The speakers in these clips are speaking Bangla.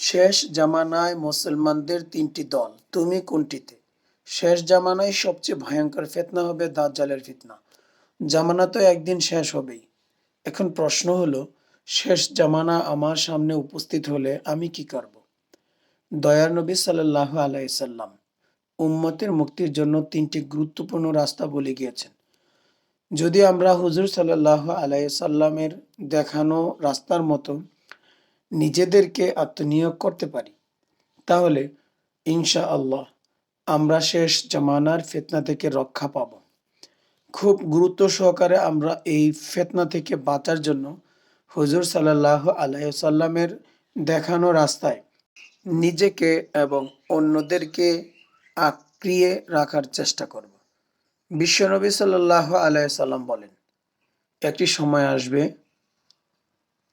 শেষ জামানায় মুসলমানদের তিনটি দল। তুমি কোনটিতে? শেষ জামানায় সবচেয়ে ভয়ঙ্কর ফেতনা হবে দাজ্জালের ফিতনা। জামানা তো একদিন শেষ হবেই। এখন প্রশ্ন হলো, শেষ জামানা আমার সামনে উপস্থিত হলে আমি কি করব? দয়ার নবী সাল্লাহ আলাইসাল্লাম উম্মতের মুক্তির জন্য তিনটি গুরুত্বপূর্ণ রাস্তা বলে গিয়েছেন। যদি আমরা হুজুর সাল্লাহ আলাইসাল্লামের দেখানো রাস্তার মতো নিজেদেরকে আত্মনিয়োগ করতে পারি। তাহলে ইনশা আল্লাহ আমরা শেষ জামানার ফেতনা থেকে রক্ষা পাব। খুব গুরুত্ব সহকারে আমরা এই ফেতনা থেকে বাঁচার জন্য হুজুর সাল্লাহ আলাইসাল্লামের দেখানো রাস্তায় নিজেকে এবং অন্যদেরকে আক্রিয়ে রাখার চেষ্টা করব। বিশ্বনবী সাল্লাহ আলাইসাল্লাম বলেন, একটি সময় আসবে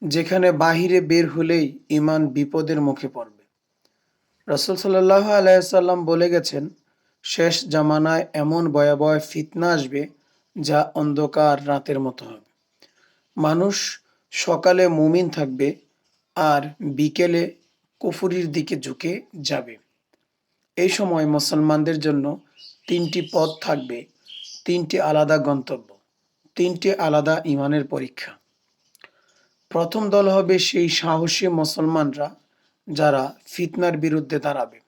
যেখানে বাহিরে বের হলেই ইমান বিপদের মুখে পড়বে। রসুল সাল্লাহ আলাইসাল্লাম বলে গেছেন, শেষ জামানায় এমন ভয়াবহ ফিতনা আসবে যা অন্ধকার রাতের মতো হবে। মানুষ সকালে মুমিন থাকবে আর বিকেলে কুফুরির দিকে ঝুঁকে যাবে। এই সময় মুসলমানদের জন্য তিনটি পথ থাকবে, তিনটি আলাদা গন্তব্য, তিনটি আলাদা ইমানের পরীক্ষা। প্রথম দল হবে সেই সাহসী মুসলমানরা যারা ফিতনার বিরুদ্ধে দাঁড়াবে।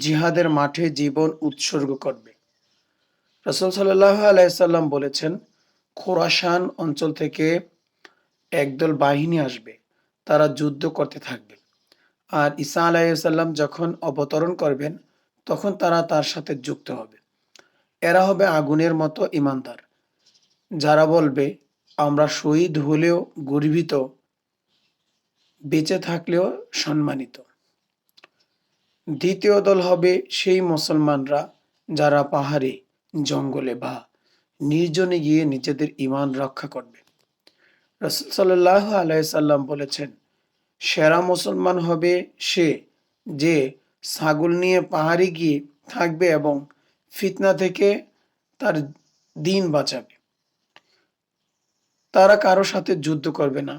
জিহাদের মাঠে জীবন উৎসর্গ করবে। রসুল সাল্লাহ আলাইসাল্লাম বলেছেন, খোরাসান অঞ্চল থেকে একদল বাহিনী আসবে, তারা যুদ্ধ করতে থাকবে। আর ঈসা আলাইসাল্লাম যখন অবতরণ করবেন, তখন তারা তার সাথে যুক্ত হবে। এরা হবে আগুনের মতো ইমানদার, যারা বলবে আমরা শহীদ হলেও গর্বিত, বেঁচে থাকলেও সম্মানিত। দ্বিতীয় দল হবে সেই মুসলমানরা যারা পাহাড়ে, জঙ্গলে বা নির্জনে গিয়ে নিজেদের ইমান রক্ষা করবে। রসুল সাল্লাহ আলাইসাল্লাম বলেছেন, সেরা মুসলমান হবে সে যে ছাগল নিয়ে পাহাড়ে গিয়ে থাকবে এবং ফিতনা থেকে তার দিন বাঁচাবে। তারা কারও সাথে যুদ্ধ করবে না,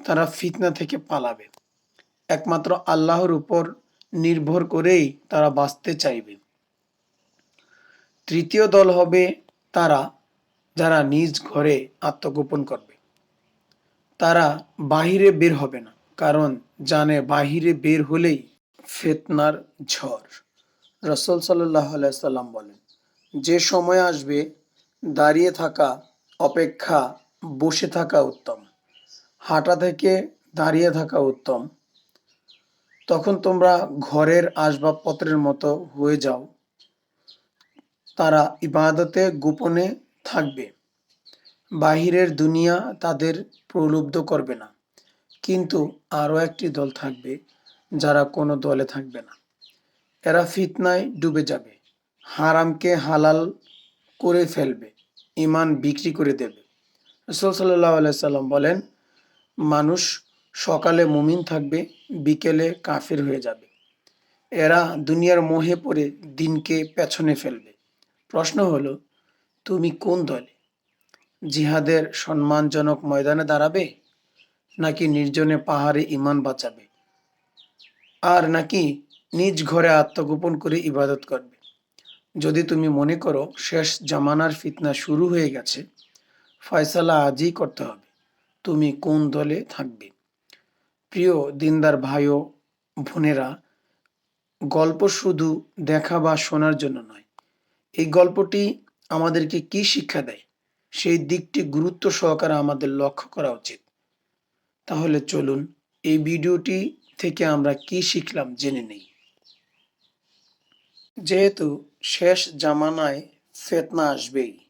তারা ফিতনা থেকে পালাবে। একমাত্র আল্লাহর উপর নির্ভর করেই তারা বাঁচতে চাইবে। তৃতীয় দল হবে তারা যারা নিজ ঘরে আত্মগোপন করবে। তারা বাহিরে বের হবে না, কারণ জানে বাহিরে বের হলেই ফেতনার ঝড়। রসল সাল্লাহ সাল্লাম বলেন, যে সময় আসবে, দাঁড়িয়ে থাকা, অপেক্ষা বসে থাকা উত্তম, হাঁটা থেকে দাঁড়িয়ে থাকা উত্তম। তখন তোমরা ঘরের আসবাবপত্রের মতো হয়ে যাও। তারা ইবাদতে গোপনে থাকবে। বাহিরের দুনিয়া তাদের প্রলুব্ধ করবে না। কিন্তু আরও একটি দল থাকবে যারা কোনো দলে থাকবে না। এরা ফিতনায় ডুবে যাবে, হারামকে হালাল করে ফেলবে ইমান বিক্রি করে দেবে। রসুল সাল্লাহ সাল্লাম বলেন, মানুষ সকালে মুমিন থাকবে, বিকেলে কাফির হয়ে যাবে। এরা দুনিয়ার মোহে পড়ে দিনকে পেছনে ফেলবে। প্রশ্ন হলো, তুমি কোন দলে? জিহাদের সম্মানজনক ময়দানে দাঁড়াবে, নাকি নির্জনে পাহাড়ে ইমান বাঁচাবে? আর নাকি নিজ ঘরে আত্মগোপন করে ইবাদত করবে? যদি তুমি মনে করো, শেষ জামানার ফিতনা শুরু হয়ে গেছে ফয়সালা আজই করতে হবে। তুমি কোন দলে থাকবে? প্রিয় দিনদার ভাই ও বোনেরা, গল্প শুধু দেখা বা শোনার জন্য নয়, এই গল্পটি আমাদেরকে কি শিক্ষা দেয়? সেই দিকটি গুরুত্ব সহকারে আমাদের লক্ষ্য করা উচিত। তাহলে চলুন এই ভিডিওটি থেকে আমরা কি শিখলাম জেনে নেই। যেহেতু শেষ জামানায় ফেতনা আসবেই।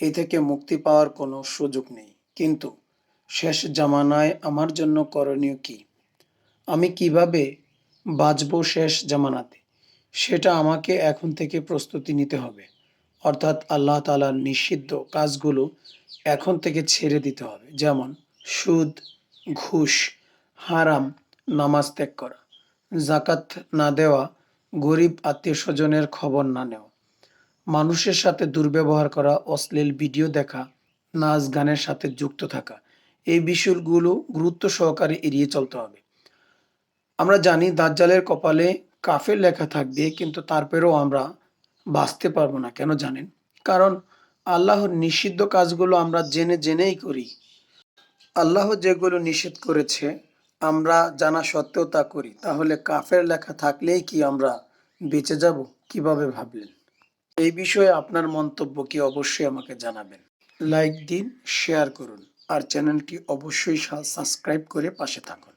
এ থেকে মুক্তি পাওয়ার কোনো সুযোগ নেই। কিন্তু শেষ জামানায় আমার জন্য করণীয় কি? আমি কীভাবে বাঁচব শেষ জামানাতে? সেটা আমাকে এখন থেকে প্রস্তুতি নিতে হবে। অর্থাৎ আল্লাহ তালার নিষিদ্ধ কাজগুলো এখন থেকে ছেড়ে দিতে হবে। যেমন সুদ, ঘুষ, হারাম, নামাজ ত্যাগ করা জাকাত না দেওয়া, গরিব আত্মীয় স্বজনের খবর না নেওয়া। মানুষের সাথে দুর্ব্যবহার করা, অশ্লীল ভিডিও দেখা, নাচ গানের সাথে যুক্ত থাকা, এই বিষয়গুলো গুরুত্ব সহকারে এড়িয়ে চলতে হবে। আমরা জানি দাজ্জালের কপালে কাফের লেখা থাকবে, কিন্তু তারপরেও আমরা বাঁচতে পারব না, কেন জানেন? কারণ আল্লাহর নিষিদ্ধ কাজগুলো আমরা জেনে জেনেই করি। আল্লাহ যেগুলো নিষেধ করেছে, আমরা জানা সত্ত্বেও তা করি। তাহলে কাফের লেখা থাকলেই কি আমরা বেঁচে যাব? কীভাবে ভাবলেন? এই বিষয়ে আপনার মন্তব্য কি অবশ্যই আমাকে জানাবেন। লাইক দিন শেয়ার করুন। আর চ্যানেলটি অবশ্যই সাবস্ক্রাইব করে পাশে থাকুন।